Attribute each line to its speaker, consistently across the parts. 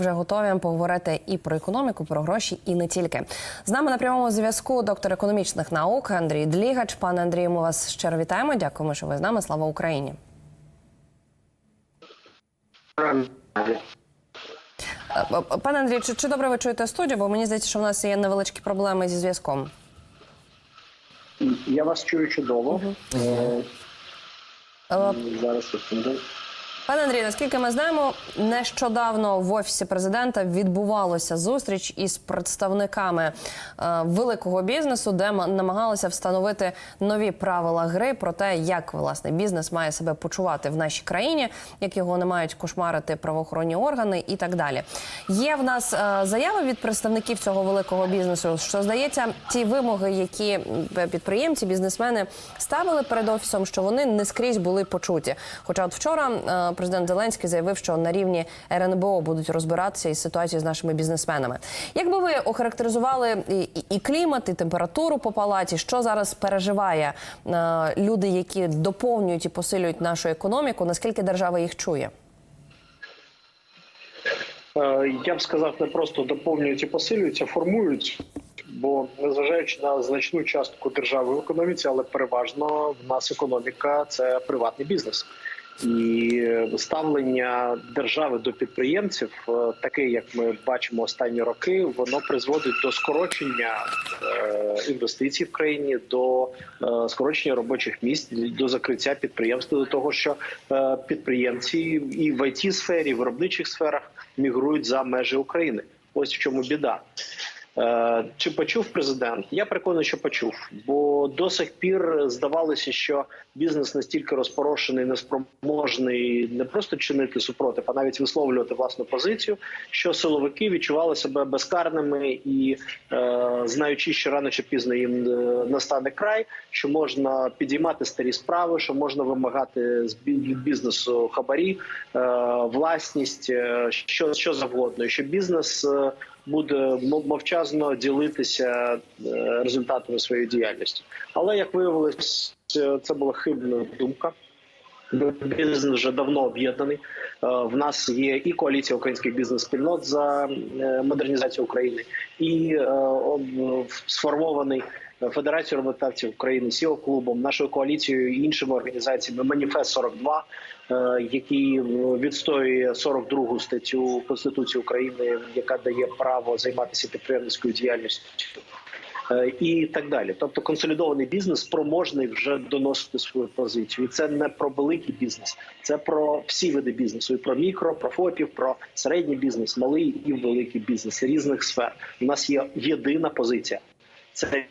Speaker 1: вже готові поговорити і про економіку, про гроші, і не тільки. З нами на прямому зв'язку доктор економічних наук Андрій Длігач. Пане Андрію, ми вас щиро вітаємо. Дякуємо, що ви з нами. Слава Україні. Пане Андрію, чи, чи добре ви чуєте студію? Бо мені здається, що в нас є невеличкі проблеми зі зв'язком.
Speaker 2: Я вас чую чудово. Е,
Speaker 1: Е,
Speaker 2: Зараз секунду.
Speaker 1: Пане Андрій, наскільки ми знаємо, нещодавно в офісі президента відбувалася зустріч із представниками е, великого бізнесу, де намагалися встановити нові правила гри про те, як власне бізнес має себе почувати в нашій країні, як його не мають кошмарити правоохоронні органи і так далі. Є в нас е, заяви від представників цього великого бізнесу, що здається, ті вимоги, які м, підприємці, бізнесмени ставили перед офісом, що вони не скрізь були почуті. Хоча, от вчора е, президент Зеленський заявив, що на рівні РНБО будуть розбиратися із ситуацією з нашими бізнесменами. Як би ви охарактеризували і, клімат, і температуру по палаті, що зараз переживає е, люди, які доповнюють і посилюють нашу економіку? Наскільки держава їх чує?
Speaker 2: Е, Я б сказав, не просто доповнюють і посилюються, формують. Бо незважаючи на значну частку держави в економіці, але переважно в нас економіка це приватний бізнес. І ставлення держави до підприємців, е, таке як ми бачимо останні роки, воно призводить до скорочення е, інвестицій в країні, до е, скорочення робочих місць, до закриття підприємств, до того, що підприємці і в it сфері, і в виробничих сферах мігрують за межі України. Ось в чому біда. Е, Чи почув президент? Я переконаний, що почув, бо до сих пір здавалося, що бізнес настільки розпорошений, неспроможний не просто чинити супротив, а навіть висловлювати власну позицію, що силовики відчували себе безкарними і е, знаючи, що рано чи пізно їм е, настане край, що можна підіймати старі справи, що можна вимагати з бізнесу хабарі, власність, що, що завгодно, що бізнес. Буде мов- мовчазно ділитися е, результатами своєї діяльності. Але як виявилось, е, це була хибна думка. Бізнес вже давно об'єднаний. Е, В нас є і коаліція українських бізнес-спільнот за модернізацію України, і сформований Федерацією роботодавців України, сіо клубом, нашою коаліцією і іншими організаціями Маніфест 42 е, який відстоює 42 статтю Конституції України, яка дає право займатися підприємницькою діяльністю. е, І так далі, тобто консолідований бізнес спроможний вже доносити свою позицію. І це не про великий бізнес, це про всі види бізнесу, і про мікро, про ФОПів, про середній бізнес, малий і великий бізнес різних сфер. У нас є єдина позиція. Це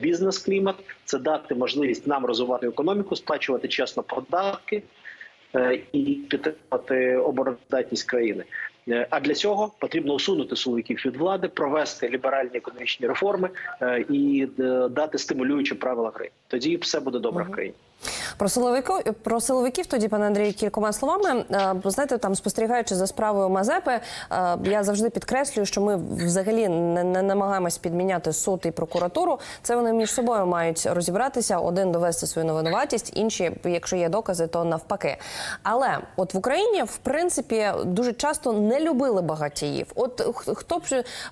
Speaker 2: бізнес-клімат, це дати можливість нам розвивати економіку, сплачувати чесно податки е, і підтримати обороноздатність країни. Е, А для цього потрібно усунути силовиків від влади, провести ліберальні економічні реформи е, і дати стимулюючі правила гри. Тоді все буде добре в країні.
Speaker 1: Про силовиків про силовиків тоді, пане Андрію, кількома словами. Е, бо, Знаєте, там спостерігаючи за справою Мазепи, е, я завжди підкреслюю, що ми взагалі не, не намагаємось підміняти суд і прокуратуру. Це вони між собою мають розібратися, один довести свою невинуватість, інші, якщо є докази, то навпаки. Але от в Україні, в принципі, дуже часто не любили багатіїв. От хто б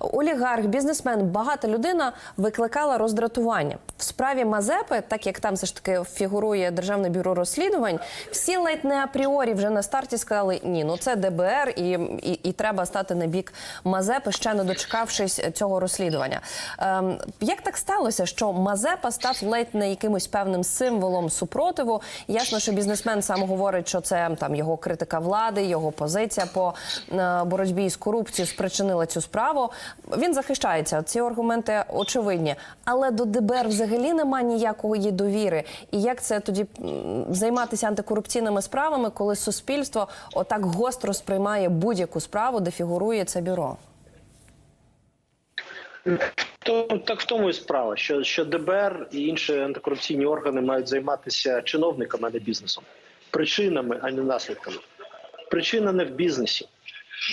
Speaker 1: олігарх, бізнесмен, багата людина викликала роздратування в справі Мазепи, так як там все ж таки фігурує державне бюро розслідувань. Всі ледь не апріорі вже на старті сказали: ні, ну це ДБР, і, і, і треба стати на бік Мазепи, ще не дочекавшись цього розслідування. Ем, як так сталося, що Мазепа став ледь не якимось певним символом супротиву? Ясно, що бізнесмен сам говорить, що це там його критика влади, його позиція по е, боротьбі з корупцією спричинила цю справу. Він захищається. Ці аргументи очевидні, але до ДБР взагалі нема ніякої довіри. І як це тоді займатися антикорупційними справами, коли суспільство отак гостро сприймає будь-яку справу, де фігурує це бюро?
Speaker 2: То так в тому і справа, що, що ДБР і інші антикорупційні органи мають займатися чиновниками, а не бізнесом, причинами, а не наслідками. Причина не в бізнесі.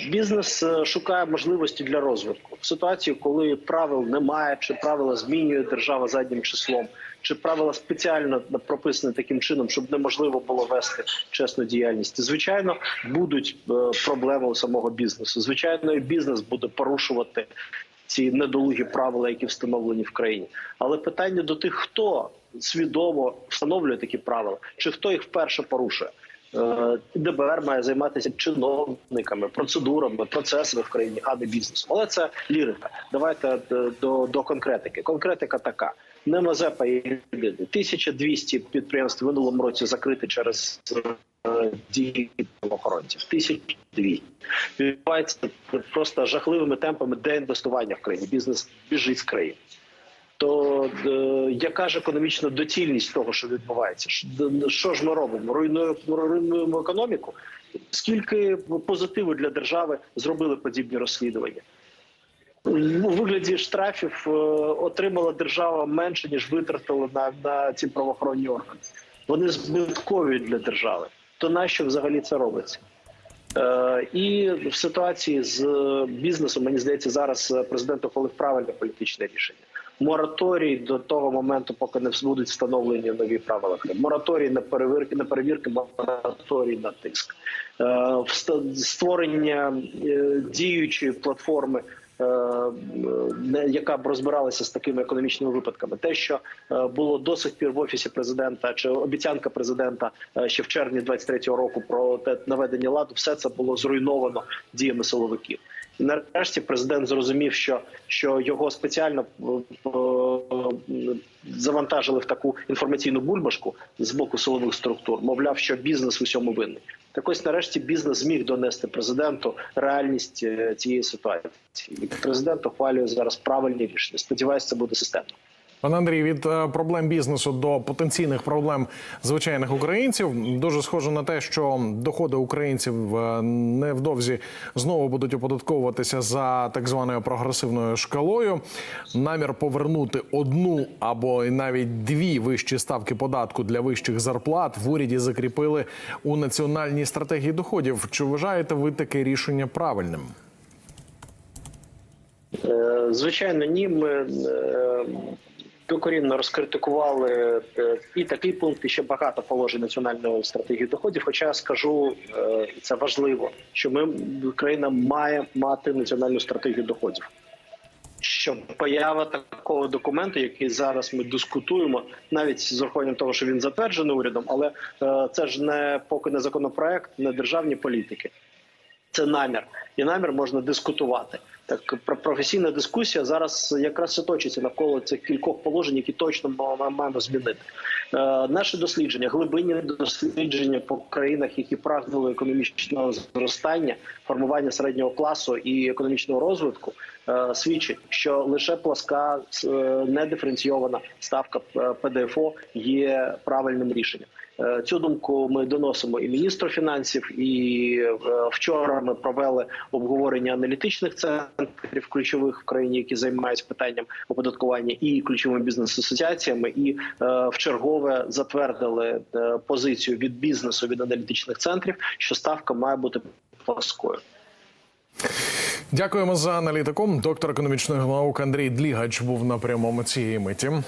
Speaker 2: Бізнес е, шукає можливості для розвитку в ситуації, коли правил немає, чи правила змінює держава заднім числом, чи правила спеціально прописані таким чином, щоб неможливо було вести чесну діяльність. Звичайно, будуть е, проблеми у самого бізнесу. Звичайно, і бізнес буде порушувати ці недолугі правила, які встановлені в країні. Але питання до тих, хто свідомо встановлює такі правила, чи хто їх вперше порушує. Е, ДБР має займатися чиновниками, процедурами, процесами в країні, а не бізнесом. Але це лірика. Давайте е, до, до конкретики. Конкретика така: не Мазепа і єдиний. 1200 підприємств в минулому році закрити через е, дії охоронців. 1200. Відбувається просто жахливими темпами деінвестування в країні. Бізнес біжить з країни то е, яка ж економічна доцільність того, що відбувається? Що ж ми робимо? Руйнуємо, руйнуємо економіку? Скільки позитиву для держави зробили подібні розслідування? У вигляді штрафів е, отримала держава менше ніж витратила на, на ці правоохоронні органи. Вони збиткові для держави. То нащо взагалі це робиться? Е, і в ситуації з бізнесом, мені здається, зараз президент ухвалив правильне політичне рішення. Мораторій до того моменту, поки не будуть встановлені нові правила гри. Мораторій на перевірки, на перевірки, мораторій на тиск, Е, створення е, діючої платформи. е, Яка б розбиралася з такими економічними випадками, те, що було до сих пір в офісі президента, чи обіцянка президента ще в червні 23-го року про те наведення ладу, все це було зруйновано діями силовиків. Нарешті президент зрозумів, що, що його спеціально е, е, завантажили в таку інформаційну бульбашку з боку силових структур. Мовляв, що бізнес у цьому винний. Так ось нарешті бізнес зміг донести президенту реальність е, цієї ситуації. І президент ухвалює зараз правильні рішення. Сподіваюся, це буде системно.
Speaker 3: Пане Андрій, від е, проблем бізнесу до потенційних проблем звичайних українців дуже схоже на те, що доходи українців е, невдовзі знову будуть оподатковуватися за так званою прогресивною шкалою. Намір повернути одну або навіть дві вищі ставки податку для вищих зарплат в уряді закріпили у національній стратегії доходів. Чи вважаєте ви таке рішення правильним?
Speaker 2: Е, Звичайно, ні. Ми докорінно розкритикували е, і такий пункт, і ще багато положень національної стратегії доходів. Хоча скажу, е, це важливо, що ми Україна має мати національну стратегію доходів. Що поява такого документу, який зараз ми дискутуємо, навіть з урахуванням того, що він затверджений урядом, але е, це ж не поки не законопроект, не державні політики це намір, і намір можна дискутувати. Так про професійна дискусія зараз якраз і точиться навколо цих кількох положень, які точно маємо змінити. Наше наші дослідження, глибинні дослідження по країнах, які прагнули економічного зростання, формування середнього класу і економічного розвитку, е, свідчить, що лише пласка е, недиференційована ставка е, ПДФО є правильним рішенням. Е, Цю думку ми доносимо і міністру фінансів. І е, вчора ми провели обговорення аналітичних центрів ключових в країні, які займаються питанням оподаткування і ключовими бізнес-асоціаціями. І е, в чергове затвердили е, позицію від бізнесу від аналітичних центрів, що ставка має бути пласкою.
Speaker 3: Дякуємо за аналітику. Доктор економічних наук Андрій Длігач був на прямому цієї миті.